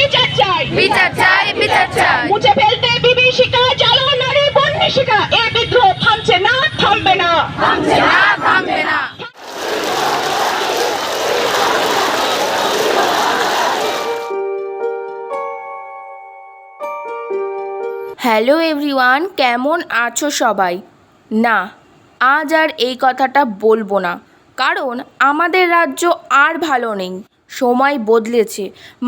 বিচার চাই বিচার চাই। মুছে ফেলতে বিভীষিকা হ্যালো এভরিওয়ান, কেমন আছো সবাই? না, আজ আর এই কথাটা বলব না, কারণ আমাদের রাজ্য আর ভালো নেই। সময় বদলেছে,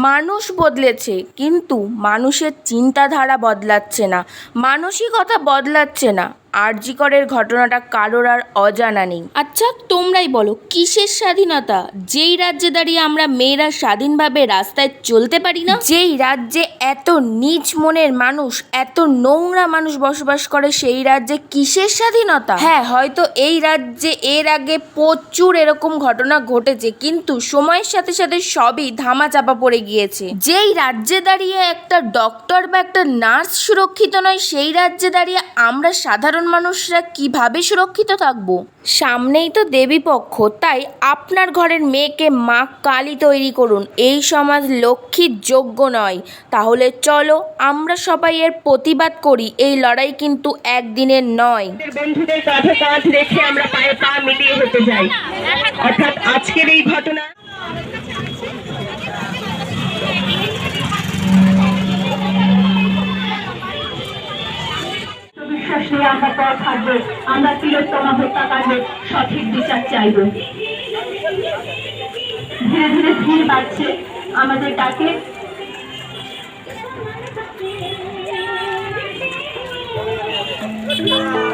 মানুষ বদলেছে, কিন্তু মানুষের চিন্তাধারা বদলাচ্ছে না, মানসিকতা বদলাচ্ছে না। আরজিকরের ঘটনাটা কারোর আর অজানা নেই। আচ্ছা তোমরাই বলো কিসের স্বাধীনতা? যেই রাজ্যে দাঁড়িয়ে আমরা মেয়েরা স্বাধীনভাবে রাস্তায় চলতে পারি না? যেই রাজ্যে এত নিচ মনের মানুষ এত নোংরা মানুষ বসবাস করে সেই রাজ্যে কিসের স্বাধীনতা? হ্যাঁ হয়তো এই রাজ্যে এর আগে প্রচুর এরকম ঘটনা ঘটেছে কিন্তু সময়ের সাথে সাথে সবই ধামা চাপা পড়ে গিয়েছে। যেই রাজ্যে দাঁড়িয়ে একটা ডক্টর বা একটা নার্স সুরক্ষিত নয় সেই রাজ্যে দাঁড়িয়ে আমরা সাধারণ মানুষরা কীভাবে সুরক্ষিত থাকব? সামনেই তো দেবী পক্ষ তাই আপনার ঘরের মেয়েকে মা কালী তৈরি করুন। এই সমাজ লক্ষ্মীর যোগ্য নয়। তাহলে চলো, আমরা সবাই এর প্রতিবাদ করি। এই লড়াই কিন্তু একদিনের নয়। বন্ধুদের কাঁধে কাঁধ রেখে আমরা পায়ে পা মিলিয়ে হেঁটে যাই অর্থাৎ আজকের এই ঘটনা বিশ্বাস নিয়ে আমরা পর থাকব, আমরা তিলোত্তমা হত্যাকাণ্ডের সঠিক বিচার চাইব। ধীরে ধীরে ভিড় বাড়ছে, আমাদের ডাকে। আগুনের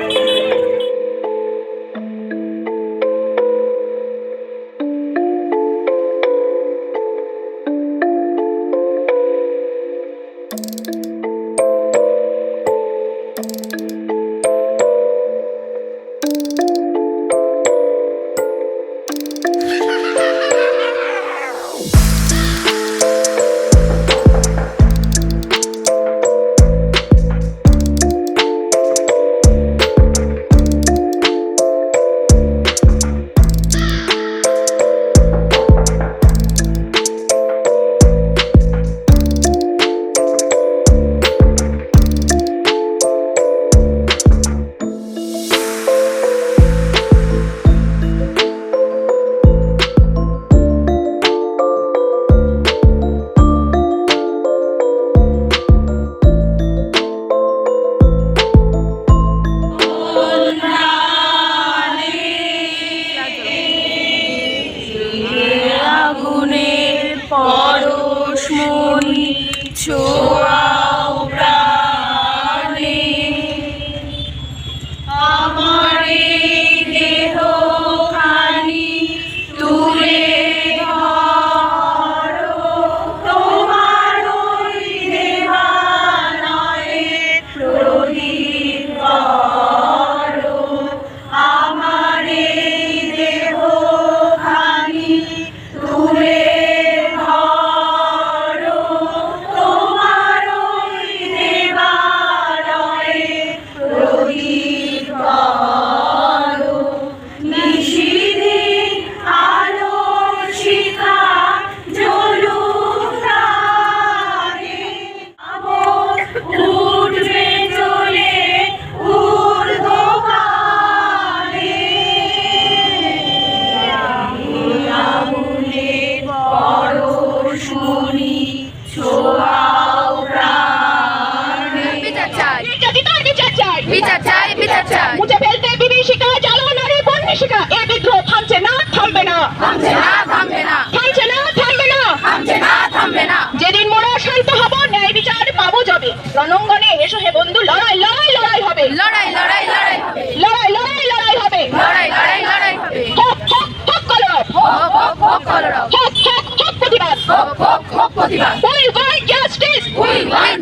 নির্যাতিতার বিচার চাই। বিচার চাই বিচার চাই। মুছে ফেলতে বিভীষিকা জ্বালো নারী বন্যিশিকা এ বিদ্রোহ থামছে না থামবে না। থামছে না থামবে না। থামছে না থামবে না। থামছে না থামবে না। যেদিন মোরা শান্ত হব ন্যায় বিচার পাবো যাবে। রণঙ্গনে এসো হে বন্ধু লড়াই লড়াই লড়াই হবে। লড়াই লড়াই লড়াই লড়াই লড়াই লড়াই হবে। লড়াই লড়াই লড়াই হবে। হক হক হক কলরব। হোক হোক হোক কলরব। হক হক হক প্রতিবাদ। হোক হোক হোক প্রতিবাদ। We want justice! We want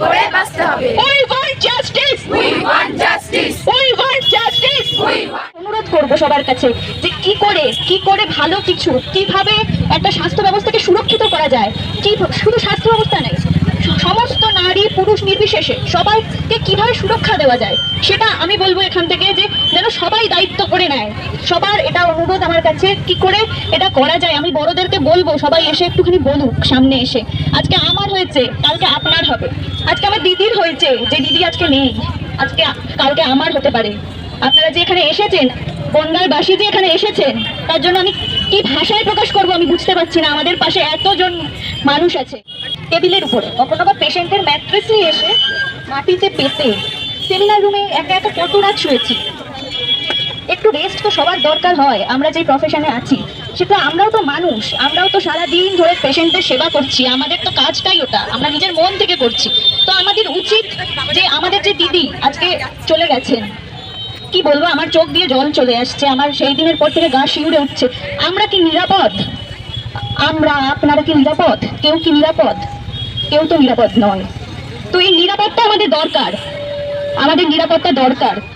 হবে। We want justice we want justice we want justice we অনুরোধ করব সবার কাছে যে কি করে কি করে ভালো কিছু কীভাবে একটা স্বাস্থ্য ব্যবস্থাকে সুরক্ষিত করা যায়? কি শুধু স্বাস্থ্য ব্যবস্থা নেই পুরুষ নির্বিশেষে সবাইকে কীভাবে সুরক্ষা দেওয়া যায়, সেটা আমি বলব এখান থেকে যে যেন সবাই দায়িত্ব করে নেয়। সবার এটা অনুরোধ আমার কাছে, কি করে এটা করা যায় আমি বড়দেরকে বলব, সবাই এসে একটুখানি বলুক সামনে এসে। আজকে আমার হয়েছে, কালকে আপনার হবে। আজকে আমার দিদির হয়েছে, যে দিদি আজকে নেই, আজকে কালকে আমার হতে পারে। আপনারা যে এখানে এসেছেন বন্যার বাসী যে এখানে এসেছেন, তার জন্য আমি কি ভাষায় প্রকাশ করব আমি বুঝতে পারছি না, আমাদের পাশে এতজন মানুষ আছে। টেবিলের উপরে। কখনো বা পেশেন্টের ম্যাট্রেস এসে মাটিতে পেতে সেমিনার রুমে একা একা কত রাত শুয়েছি? একটু রেস্ট তো সবার দরকার হয়, আমরা যে প্রফেশনে আছি সেটা আমরাও তো মানুষ, আমরাও তো সারা দিন ধরে পেশেন্টের সেবা করছি, আমাদের তো কাজটাই ওটা, আমরা নিজের মন থেকে করছি। তো আমাদের উচিত যে আমাদের যে দিদি আজকে চলে গেছেন, কি বলব, আমার চোখ দিয়ে জল চলে আসছে, আমার সেই দিনের পর থেকে গা শিউরে উঠছে। আমরা কি নিরাপদ? আমরা, আপনারা কি নিরাপদ? কেউ কি নিরাপদ? কেউ তো নিরাপদ নয়। তো এই নিরাপত্তা আমাদের দরকার। আমাদের নিরাপত্তা দরকার।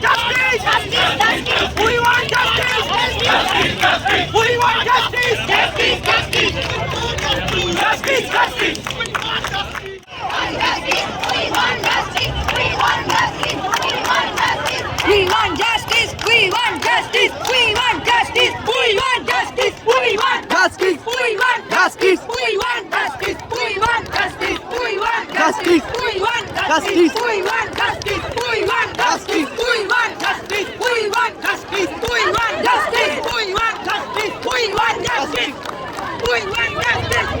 justice! We want justice! We want justice! We want justice! We want justice! We want justice! We want justice! We want justice! We want justice! We want justice!